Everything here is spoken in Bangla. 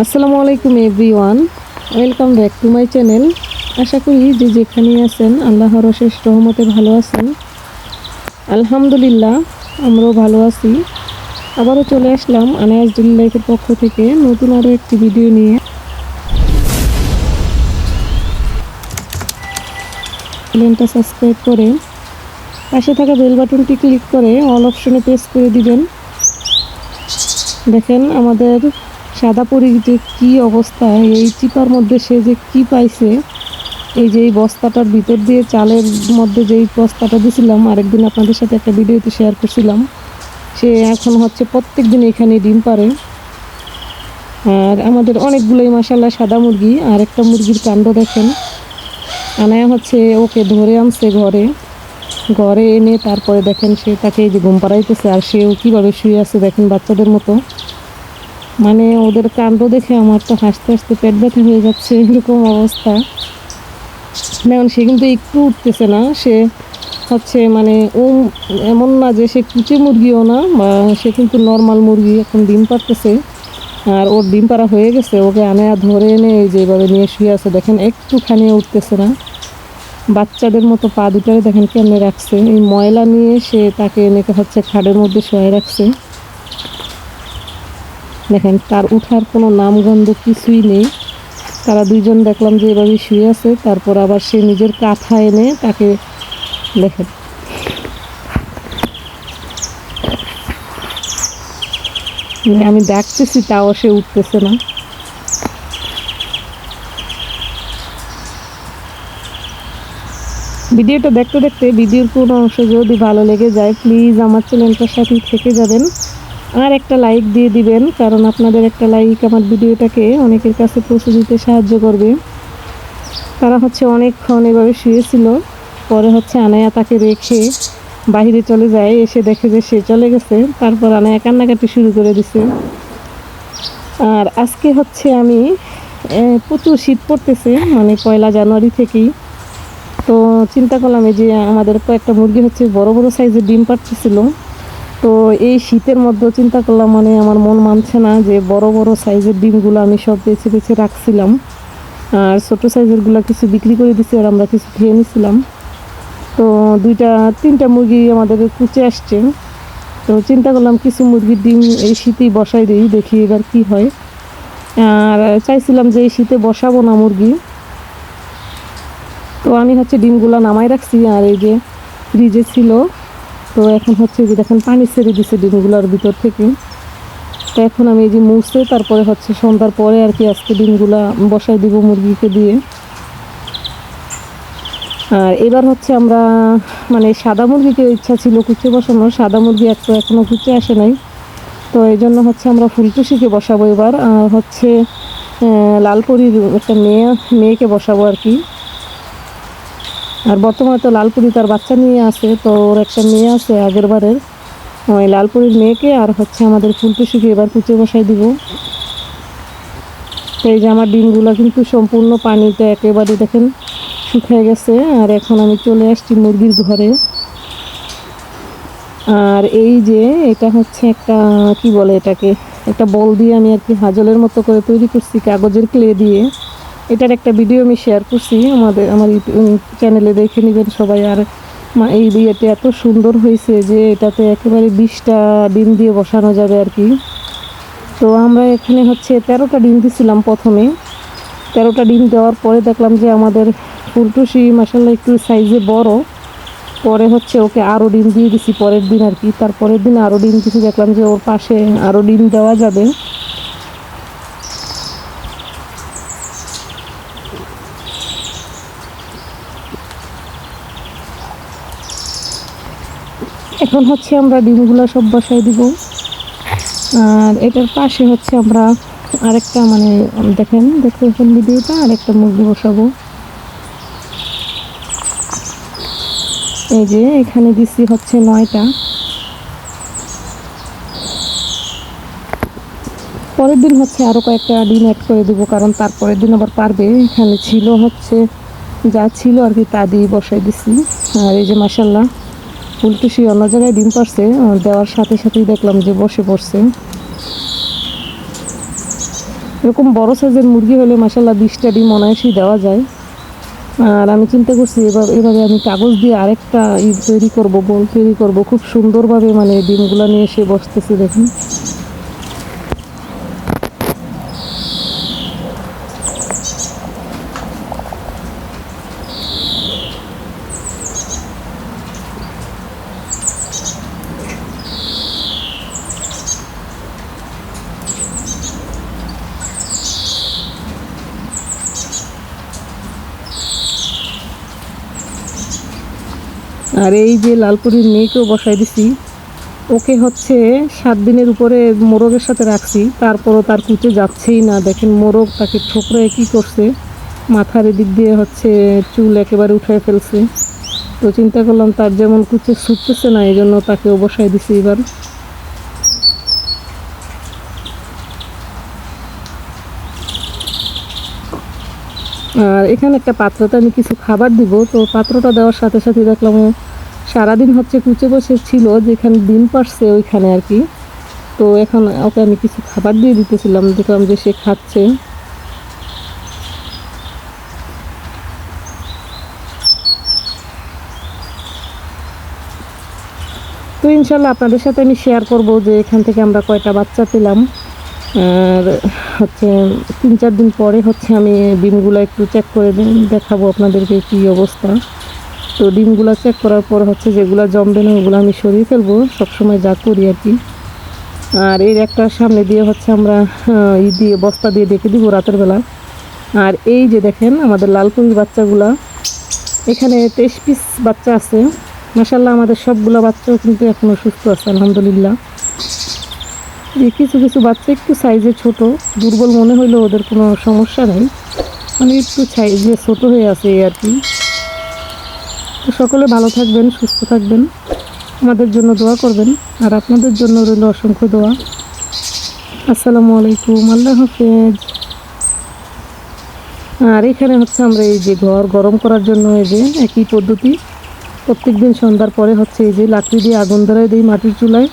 আসসালামু আলাইকুম, everyone. Welcome back to my channel. আশা করি যে যেখানেই আছেন, আল্লাহর অশেষ রহমতে ভালো আছেন। আলহামদুলিল্লাহ, আমরাও ভালো আছি। আবারও চলে আসলাম আনায়াজ ডেলি লাইফের পক্ষ থেকে নতুন আরও একটি ভিডিও নিয়ে। চ্যানেলটা সাবস্ক্রাইব করে পাশে থাকা বেল বাটনটি ক্লিক করে অল অপশনে প্রেস করে দিবেন। দেখেন, আমাদের সাদা পরির যে কী অবস্থা, এই চিপার মধ্যে সে যে কি পাইছে, এই যে এই বস্তাটার ভিতর দিয়ে চালের মধ্যে যেই বস্তাটা দিছিলাম, আরেকদিন আপনাদের সাথে একটা ভিডিওতে শেয়ার করছিলাম, সে এখন হচ্ছে প্রত্যেক দিন এখানে ডিম পারে আর আমাদের অনেকগুলোই মাসাল্লাহ সাদা মুরগি, আর একটা মুরগির কাণ্ড দেখেন। আনায়া হচ্ছে ওকে ধরে আনছে ঘরে। ঘরে এনে তারপরে দেখেন সে তাকে এই যে ঘুম পাড়াইতেছে, আর সেও কীভাবে শুয়ে আছে দেখেন বাচ্চাদের মতো। মানে ওদের কাণ্ড দেখে আমার তো হাসতে হাসতে পেট ব্যথা হয়ে যাচ্ছে, এরকম অবস্থা। এখন সে কিন্তু একটু উঠতেছে না, সে হচ্ছে মানে ও এমন না যে সে কুচি মুরগিও না, বা সে কিন্তু নর্মাল মুরগি, এখন ডিম পারতেছে আর ওর ডিম পাড়া হয়ে গেছে, ওকে আনে ধরে এনে এই যে এভাবে নিয়ে শুয়ে আছে, দেখেন একটুখানি উঠতেছে না। বাচ্চাদের মতো পা দুটারে দেখেন কেমনে রাখছে। এই ময়লা নিয়ে সে তাকে এনে হচ্ছে খাটের মধ্যে শোয়ে রাখছে। দেখেন, তার উঠার কোনো নামগন্ধ কিছুই নেই। তারা দুইজন দেখলাম যে এভাবে শুয়ে আছে, তারপর আবার সে নিজের কাঁথা এনে তাকে দেখেন। আমি ডাকতেছি, তাও সে উঠতেছে না। ভিডিওটা দেখতে দেখতে, ভিডিওর কোনো অংশ যদি ভালো লেগে যায় প্লিজ আমার চ্যানেলটার সাথেই থেকে যাবেন। আর একটা লাইক দিয়ে দিবেন, কারণ আপনাদের একটা লাইক আমার ভিডিওটাকে অনেকের কাছে পৌঁছে দিতে সাহায্য করবে। তারা হচ্ছে অনেকক্ষণ এভাবে শুয়েছিল, পরে হচ্ছে আনায়া তাকে রেখে বাহিরে চলে যায়, এসে দেখে যে সে চলে গেছে। তারপর আনায়া কান্নাকাটি শুরু করে দিছে। আর আজকে হচ্ছে আমি প্রচুর শীত পড়তেছে মানে পয়লা জানুয়ারি থেকেই। তো চিন্তা করলাম এই যে আমাদের কয়েকটা মুরগি হচ্ছে বড় বড় সাইজের ডিম পাড়তেছিল। তো এই শীতের মধ্যে চিন্তা করলাম মানে আমার মন মানছে না যে বড় বড় সাইজের ডিমগুলো আমি সব বেছে বেছে রাখছিলাম। আর ছোটো সাইজেরগুলো কিছু বিক্রি করে দিছি, আর আমরা কিছু খেয়ে নিছিলাম। তো দুইটা, তিনটা মুরগি আমাদের কুচে আসছে। তো চিন্তা করলাম কিছু মুরগির ডিম এই শীতেই বসাই দিই, দেখি এবার কি হয়। আর চাইছিলাম যে এই শীতে বসাবো না মুরগি। তো আমি হচ্ছে ডিমগুলো নামাই রাখছি, আর এই যে ফ্রিজে ছিল তো এখন হচ্ছে যে দেখেন পানি ছেড়ে দিছে ডিমগুলোর ভিতর থেকে। তো এখন আমি এই যে মুছতে তারপরে হচ্ছে সন্ধ্যার পরে আর কি আজকে ডিমগুলা বসাই দিব মুরগিকে দিয়ে। আর এবার হচ্ছে আমরা মানে সাদা মুরগিকে ইচ্ছা ছিল কুচে বসানো সাদা মুরগি এক তো এখনও কুচে আসে নাই। তো এই জন্য হচ্ছে আমরা ফুলটুসিকে বসাবো এবার, আর হচ্ছে লালপরির একটা মেয়ে, মেয়েকে বসাবো আর কি। আর বর্তমানে তো লালপুরি তার বাচ্চা নিয়ে আসে তো ওর একটা মেয়ে আছে আগের বারের ওই লালপুরির মেয়েকে আর হচ্ছে আমাদের ফুলটুসিকে এবার কুচে বসাই দিব। তো এই যে আমার ডিমগুলো কিন্তু সম্পূর্ণ পানিতে একেবারে দেখেন শুকিয়ে গেছে, আর এখন আমি চলে আসছি মুরগির ঘরে। আর এই যে এটা হচ্ছে একটা, কি বলে এটাকে, একটা বল দিয়ে আমি আর কি হাজলের মতো করে তৈরি করছি, কাগজের ক্লে দিয়ে। এটার একটা ভিডিও আমি শেয়ার করছি আমাদের, আমার চ্যানেলে দেখে নেবেন সবাই। আর মা, এই বিয়েতে এত সুন্দর হয়েছে যে এটাতে একেবারে বিশটা ডিম দিয়ে বসানো যাবে আর কি। তো আমরা এখানে হচ্ছে তেরোটা ডিম দিছিলাম প্রথমে। তেরোটা ডিম দেওয়ার পরে দেখলাম যে আমাদের ফুলটুসি মাসাল্লাহ একটু সাইজে বড়। পরে হচ্ছে ওকে আরও ডিম দিয়ে দিছি পরের দিন আর কি। তারপরের দিন আরও ডিম দিছি, দেখলাম যে ওর পাশে আরও ডিম দেওয়া যাবে। এখন হচ্ছে আমরা ডিমগুলো সব বসাই দিব। আর এটার পাশে হচ্ছে আমরা আরেকটা মানে দেখেন, দেখতে পাচ্ছেন ভিডিওটা আরেকটা মুরগি বসাবো। এই যে এখানে দিছি হচ্ছে নয়টা। পরের দিন হচ্ছে আরও কয়েকটা ডিম অ্যাড করে দিব, কারণ তারপরের দিন আবার পারবে। এখানে ছিল হচ্ছে, যা ছিল আর কি তা দিয়ে বসাই দিছি। আর এই যে মাসাল্লাহ ফুলটুসি অন্য জায়গায় ডিম পারছে দেওয়ার সাথে সাথেই দেখলাম যে বসে পড়ছে। এরকম বড় সাইজের মুরগি হলে মাসাল্লাহ বিশটা ডিম অনায়াসেই দেওয়া যায়। আর আমি চিন্তা করছি এবার এভাবে আমি কাগজ দিয়ে আরেকটা ই তৈরি করব, বল তৈরি করব। খুব সুন্দরভাবে মানে ডিমগুলো নিয়ে এসে বসতেছি দেখুন। আর এই যে লালপুরির মেয়েকেও বসাই দিছি, ওকে হচ্ছে সাত দিনের উপরে মোরগের সাথে রাখছি, তারপরও তার কুচে যাচ্ছেই না। দেখেন মোরগ তাকে ঠোকরায় কি করছে, মাথার এদিক দিয়ে হচ্ছে চুল একেবারে উঠে ফেলছে। তো চিন্তা করলাম তার যেমন কুচে ছুটতেছে না এই জন্য তাকেও বসাই দিছি এবার। আর এখানে একটা পাত্রতে আমি কিছু খাবার দিব। তো পাত্রটা দেওয়ার সাথে সাথে দেখলাম সারাদিন হচ্ছে কুচে বসে ছিল, যেখানে ডিম পারছে ওইখানে আর কি। তো এখন ওকে আমি কিছু খাবার দিয়ে দিতেছিলাম, দেখলাম যে সে খাচ্ছে। তো ইনশাল্লাহ আপনাদের সাথে আমি শেয়ার করব যে এখান থেকে আমরা কয়টা বাচ্চা পেলাম। আর হচ্ছে তিন চার দিন পরে হচ্ছে আমি ডিমগুলো একটু চেক করে দেখাবো আপনাদেরকে কী অবস্থা। তো ডিমগুলো চেক করার পর হচ্ছে যেগুলো জমবে না, ওগুলো আমি সরিয়ে ফেলব, সবসময় যা করি আর কি। আর এর একটা সামনে দিয়ে হচ্ছে আমরা ই দিয়ে, বস্তা দিয়ে ডেকে দিব রাতের বেলা। আর এই যে দেখেন আমাদের লালপুরির বাচ্চাগুলা, এখানে তেইশ পিস বাচ্চা আছে। মাসাল্লাহ আমাদের সবগুলো বাচ্চাও কিন্তু এখনও সুস্থ আছে, আলহামদুলিল্লাহ। এই কিছু কিছু বাচ্চা একটু সাইজে ছোট, দুর্বল মনে হইলেও ওদের কোনো সমস্যা নেই। মানে একটু সাইজে ছোট হয়ে আছে এই আর কি। তো সকলে ভালো থাকবেন, সুস্থ থাকবেন। আমাদের জন্য দোয়া করবেন। আর আপনাদের জন্য রইল অসংখ্য দোয়া। আসসালামু আলাইকুম, আল্লাহ হাফেজ। আর এখানে হচ্ছে আমরা এই যে ঘর গরম করার জন্য এই যে একই পদ্ধতি। প্রত্যেক দিন সন্ধ্যার পরে হচ্ছে এই যে লাকড়ি দিয়ে আগুন ধরাই দিই মাটির চুলায়।